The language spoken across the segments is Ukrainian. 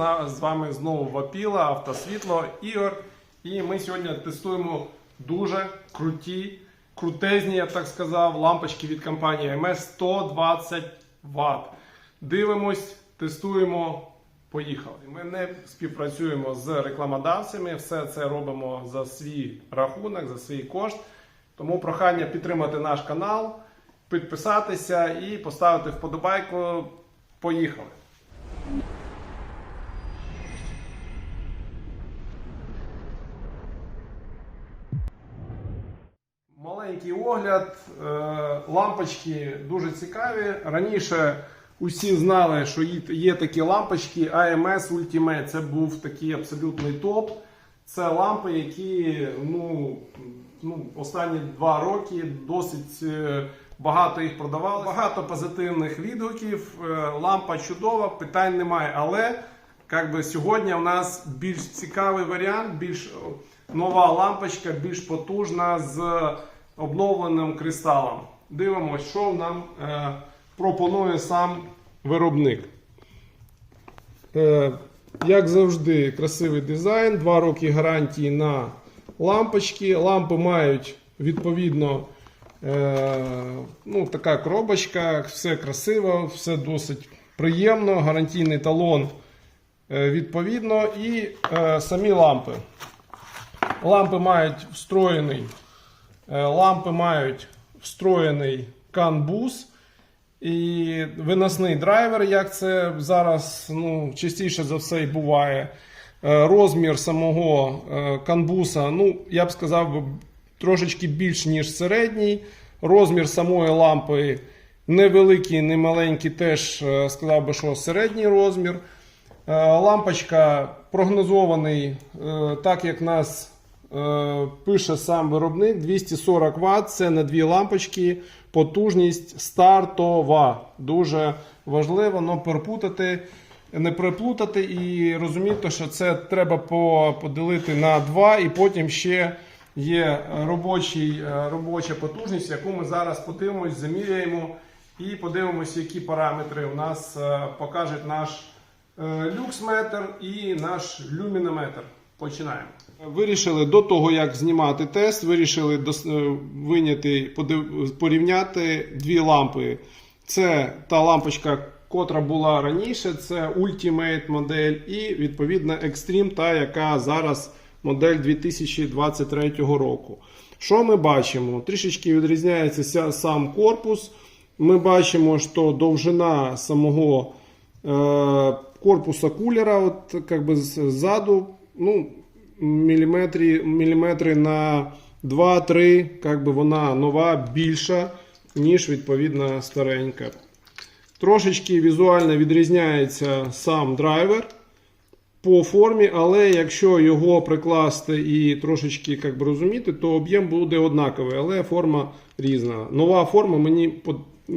З вами знову Вапіла, Автосвітло, Ігор. І ми сьогодні тестуємо дуже круті, крутезні, я б так сказав, лампочки від компанії МС 120 Вт. Дивимось, тестуємо. Поїхали. Ми не співпрацюємо з рекламодавцями, все це робимо за свій рахунок, за свій кошт. Тому прохання підтримати наш канал, підписатися і поставити вподобайку. Поїхали. Маленький огляд. Е, Лампочки дуже цікаві. Раніше усі знали, що є- такі лампочки AMS Ultimate. Це був такий абсолютний топ. Це лампи, які ну, ну, останні два роки досить е, багато їх продавали. Багато позитивних відгуків. Е, Лампа чудова, питань немає. Але як би, сьогодні у нас більш цікавий варіант, більш нова лампочка, більш потужна з обновленим кристалом. Дивимось, що нам е, пропонує сам виробник. Е, як завжди, красивий дизайн, 2 роки гарантії на лампочки. Лампи мають відповідно е, ну, така коробочка, все красиво, все досить приємно, гарантійний талон е, відповідно і е, самі лампи. Лампи мають встроєний, лампи мають встроєний CAN-бус і виносний драйвер, як це зараз ну, частіше за все і буває. Е, Розмір самого е, канбуса, ну, я б сказав, трошечки більш, ніж середній. Розмір самої лампи невеликий, не маленький, теж е, сказав би, що середній розмір. Е, Лампочка прогнозований, е, так як нас е, пише сам виробник, 240 Вт. Це на дві лампочки, потужність стартова. Дуже важливо але перепутати, не переплутати і розуміти, що це треба по- поділити на два, і потім ще є робочий, е, робоча потужність, яку ми зараз подивимось, заміряємо і подивимося, які параметри у нас е, покаже наш е, люксметр і наш люмінометр. Починаємо. Вирішили до того, як знімати тест, вирішили е, виняти, порівняти дві лампи. Це та лампочка, котра була раніше, це Ultimate модель, і відповідно Extreme, та яка зараз модель 2023 року. Що ми бачимо? Трішечки відрізняється сам корпус. Ми бачимо, що довжина самого е, корпуса кулера, от би ззаду, ну, міліметри, міліметри на 2-3, как би вона нова, більша, ніж відповідно старенька. Трошечки візуально відрізняється сам драйвер по формі, але якщо його прикласти і трошечки як би, розуміти, то об'єм буде однаковий, але форма різна. Нова форма мені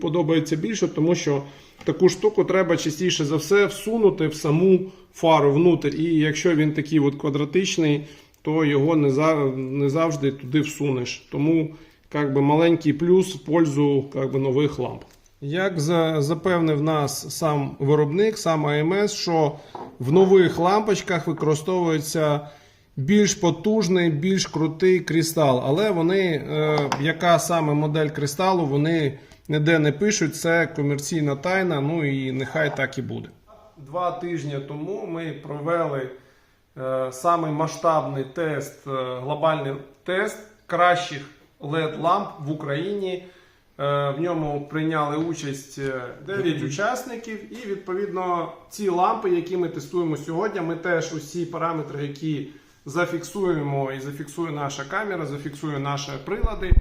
подобається більше, тому що таку штуку треба частіше за все всунути в саму фару внутрь. І якщо він такий от квадратичний, то його не, не завжди туди всунеш. Тому як би, маленький плюс в пользу як би, нових ламп. Як запевнив нас сам виробник, сам АМС, що в нових лампочках використовується більш потужний, більш крутий кристал. Але вони, е, яка саме модель кристалу, вони ніде не пишуть. Це комерційна тайна. Ну і нехай так і буде. Два тижні тому ми провели е, самий масштабний тест, е, глобальний тест кращих LED ламп в Україні. Е, В ньому прийняли участь 9 учасників, і відповідно ці лампи, які ми тестуємо сьогодні, ми теж усі параметри, які зафіксуємо і зафіксує наша камера, зафіксує наші прилади.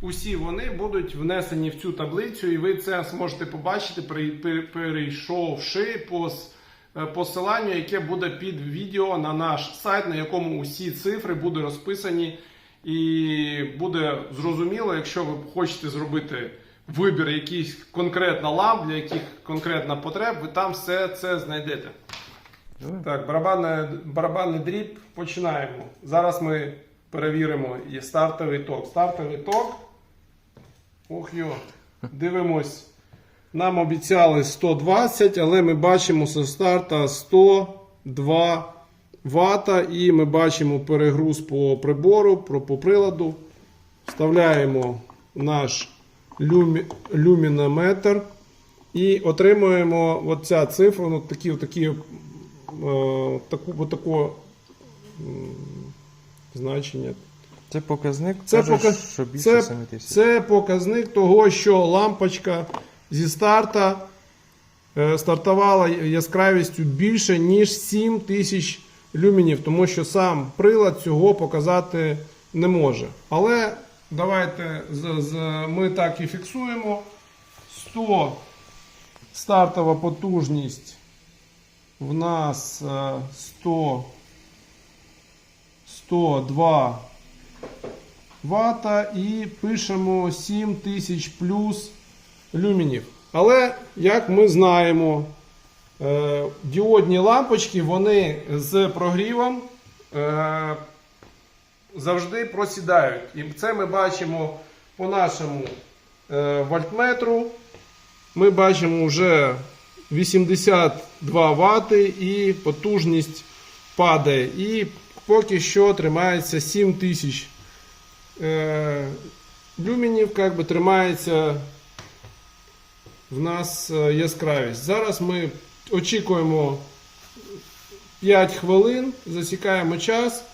Усі вони будуть внесені в цю таблицю, і ви це зможете побачити, перейшовши по е, посиланню, яке буде під відео на наш сайт, на якому усі цифри будуть розписані. І буде зрозуміло, якщо ви хочете зробити вибір якийсь конкретно ламп, для яких конкретно потреб, ви там все це знайдете. Так, барабанний, барабанний дріб починаємо. Зараз ми перевіримо є стартовий ток. Стартовий ток. Ох йо. Дивимось. Нам обіцяли 120, але ми бачимо зі старта 102 вата і ми бачимо перегруз по прибору, по приладу. Вставляємо наш люмі, люмінометр і отримуємо оця цифра, ну, такі, такі, е, таку, отаку, м, значення. Це показник, Це, каже, показ... що більше це, 7 тисяч. це показник того, що лампочка зі старта е, стартувала яскравістю більше, ніж 7 тисяч люмінів, тому що сам прилад цього показати не може. Але давайте з, з, ми так і фіксуємо. 100 стартова потужність в нас е, 100 102 вата і пишемо 7000 плюс люмінів. Але, як ми знаємо, е, діодні лампочки вони з прогрівом е, завжди просідають. І це ми бачимо по нашому е, вольтметру. Ми бачимо вже 82 вати і потужність падає. І поки що тримається 7000 е, люмінів, як би тримається в нас е, яскравість. Зараз ми очікуємо 5 хвилин, засікаємо час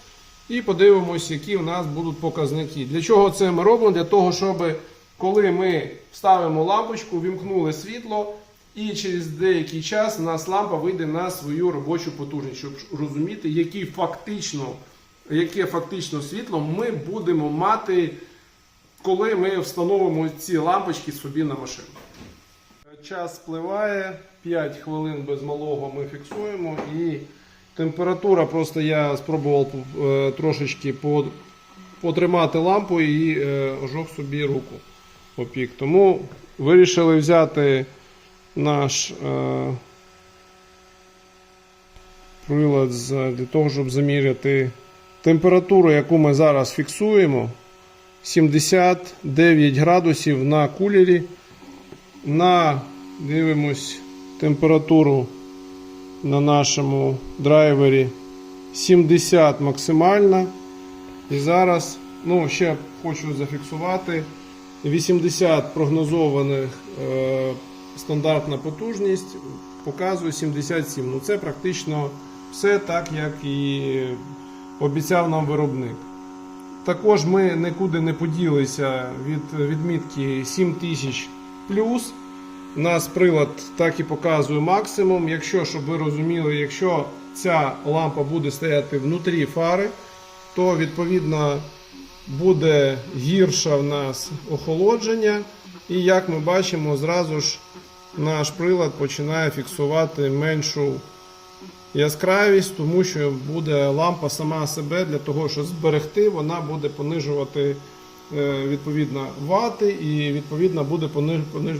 і подивимося, які у нас будуть показники. Для чого це ми робимо? Для того, щоб коли ми вставимо лампочку, вімкнули світло, і через деякий час у нас лампа вийде на свою робочу потужність, щоб розуміти, які фактично, яке фактично світло ми будемо мати, коли ми встановимо ці лампочки собі на машину. Час спливає, 5 хвилин без малого ми фіксуємо і температура, просто я спробував е, трошечки потримати лампу і е, ожог собі руку опік. Тому вирішили взяти наш е, прилад для того, щоб заміряти температуру, яку ми зараз фіксуємо. 79 градусів на кулері. На дивимось температуру на нашому драйвері 70 максимальна. І зараз, ну, ще хочу зафіксувати 80 прогнозованих е, стандартна потужність, показує 77. Ну це практично все так, як і обіцяв нам виробник. Також ми нікуди не поділися від відмітки 7000 плюс. У нас прилад так і показує максимум. Якщо, щоб ви розуміли, якщо ця лампа буде стояти внутрі фари, то відповідно буде гірше в нас охолодження. І як ми бачимо, зразу ж наш прилад починає фіксувати меншу яскравість, тому що буде лампа сама себе для того, щоб зберегти, вона буде понижувати е, відповідно вати і відповідно буде пониж, пониж,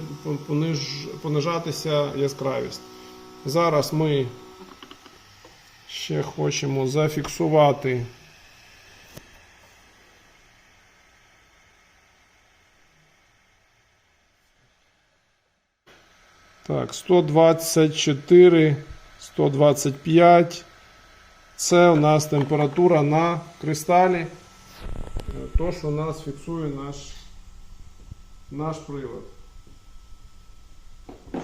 пониж, понижатися яскравість. Зараз ми ще хочемо зафіксувати. Так, 124, 125. Це у нас температура на кристалі. То, що у нас фіксує наш, наш прилад.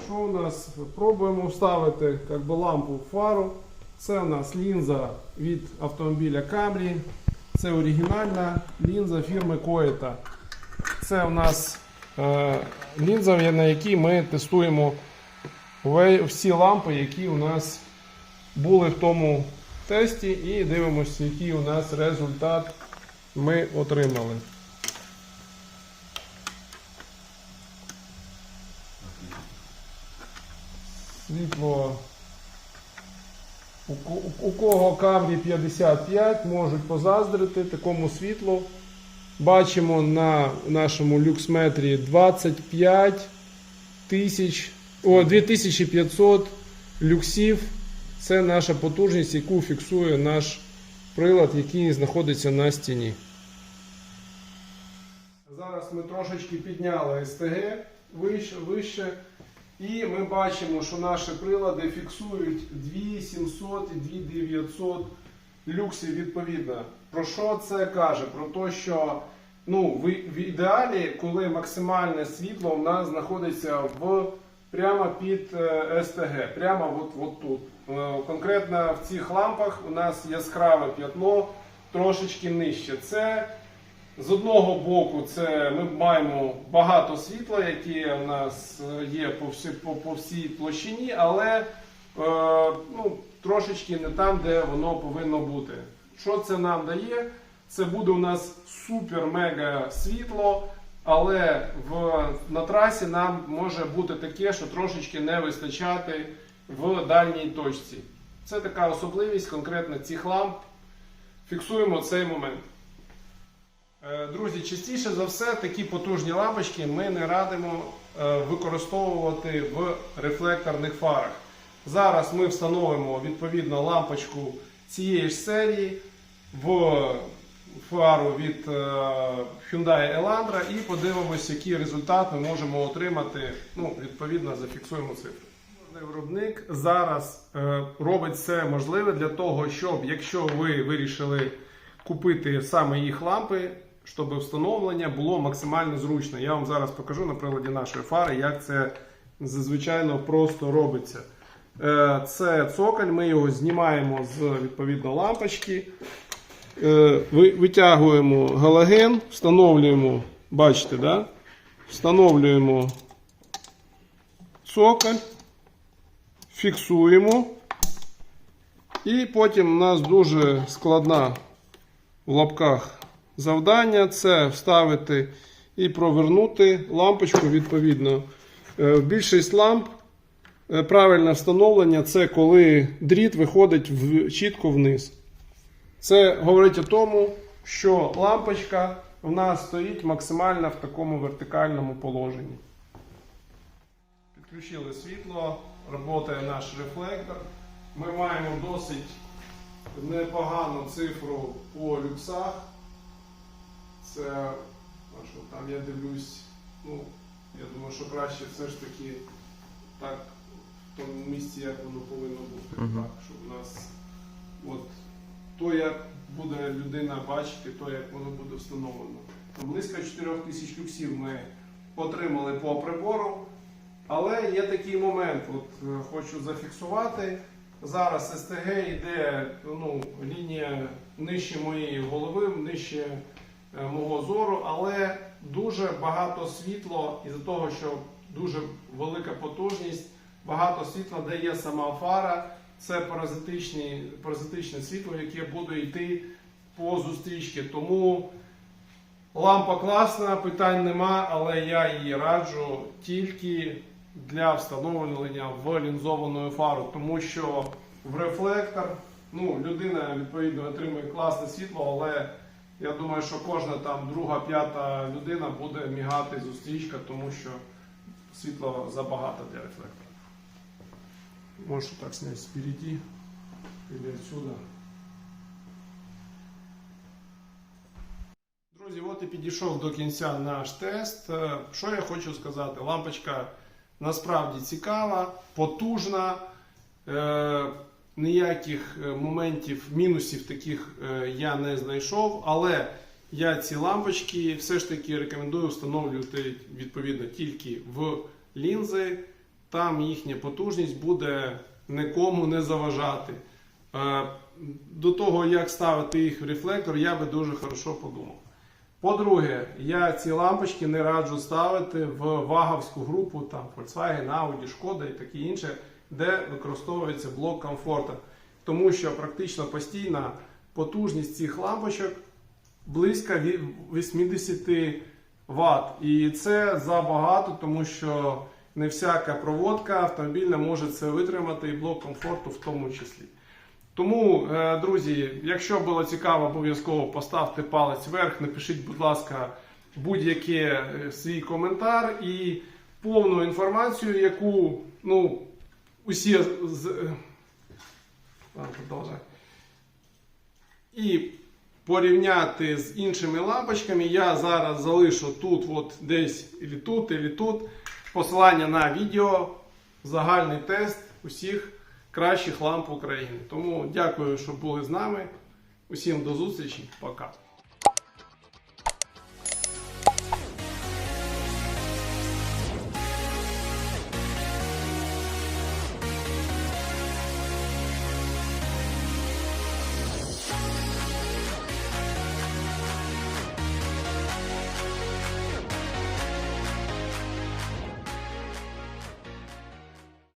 Що у нас? Пробуємо вставити як би, лампу в фару. Це у нас лінза від автомобіля Camry. Це оригінальна лінза фірми Koeta. Це у нас е, лінза, на якій ми тестуємо всі лампи, які у нас були в тому тесті, і дивимося, який у нас результат ми отримали. Світло. У, кого камрі 55, можуть позаздрити такому світлу. Бачимо на нашому люксметрі 25 тисяч, о, 2500 люксів. Це наша потужність, яку фіксує наш прилад, який знаходиться на стіні. Зараз ми трошечки підняли СТГ вище, вище І ми бачимо, що наші прилади фіксують 2700 і 2900 люксів відповідно. Про що це каже? Про те, що ну, в, ідеалі, коли максимальне світло в нас знаходиться в, прямо під е, СТГ, прямо от, от тут. Е, конкретно в цих лампах у нас яскраве п'ятно трошечки нижче. Це з одного боку, це ми маємо багато світла, яке у нас е, є по всій, по, по всій площині, але е, ну, трошечки не там, де воно повинно бути. Що це нам дає? Це буде у нас супер-мега світло, але в, на трасі нам може бути таке, що трошечки не вистачати в дальній точці. Це така особливість конкретно цих ламп. Фіксуємо цей момент. Е, Друзі, частіше за все такі потужні лампочки ми не радимо е, використовувати в рефлекторних фарах. Зараз ми встановимо відповідно лампочку цієї ж серії в фару від е, Hyundai Elantra і подивимося, який результат ми можемо отримати. Ну, відповідно, зафіксуємо цифри. Виробник зараз е, робить все можливе для того, щоб якщо ви вирішили купити саме їх лампи, щоб встановлення було максимально зручно. Я вам зараз покажу на приладі нашої фари, як це зазвичай просто робиться. Е, Це цоколь, ми його знімаємо з відповідно лампочки. Е, ви- Витягуємо галоген, встановлюємо, бачите, да? встановлюємо цоколь, фіксуємо. І потім у нас дуже складна в лапках завдання це вставити і провернути лампочку відповідно. Е, Більшість ламп е, правильне встановлення це коли дріт виходить чітко вниз. Це говорить о тому, що лампочка в нас стоїть максимально в такому вертикальному положенні. Підключили світло, працює наш рефлектор. Ми маємо досить непогану цифру по люксах. Це, що там я дивлюсь, ну, я думаю, що краще все ж таки так в тому місці, як воно повинно бути. Так, щоб у нас то, як буде людина бачити, то як воно буде встановлено. Близько 4 тисяч люксів ми отримали по прибору. Але є такий момент, от е, хочу зафіксувати. Зараз СТГ йде ну, лінія нижче моєї голови, нижче е, мого зору, але дуже багато світло із-за того, що дуже велика потужність, багато світла дає сама фара. Це паразитичне світло, яке буде йти по зустрічці. Тому лампа класна, питань нема, але я її раджу тільки для встановлення в лінзовану фару, тому що в рефлектор ну, людина відповідно отримує класне світло, але я думаю, що кожна там друга, п'ята людина буде мігати зустрічка, тому що світла забагато для рефлектора. Можешь так снять спереди или отсюда. Друзі, от і підійшов до кінця наш тест. Що я хочу сказати? Лампочка насправді цікава, потужна. Е, Ніяких е, моментів, мінусів таких е, я не знайшов, але я ці лампочки все ж таки рекомендую встановлювати відповідно тільки в лінзи. Там їхня потужність буде нікому не заважати. Е, До того, як ставити їх в рефлектор, я би дуже хорошо подумав. По-друге, я ці лампочки не раджу ставити в ваговську групу, там Volkswagen, Audi, Шкода і таке інше, де використовується блок комфорту. Тому що практично постійна потужність цих лампочок близько ві- 80 Вт. І це забагато, тому що не всяка проводка автомобільна може це витримати, і блок комфорту в тому числі. Тому, е, друзі, якщо було цікаво, обов'язково поставте палець вверх, напишіть, будь ласка, будь-який е, свій коментар і повну інформацію, яку ну, усі з. е, І порівняти з іншими лампочками, я зараз залишу тут, от десь, і тут, і тут посилання на відео загальний тест усіх кращих ламп України. Тому дякую, що були з нами. Усім до зустрічі. Пока.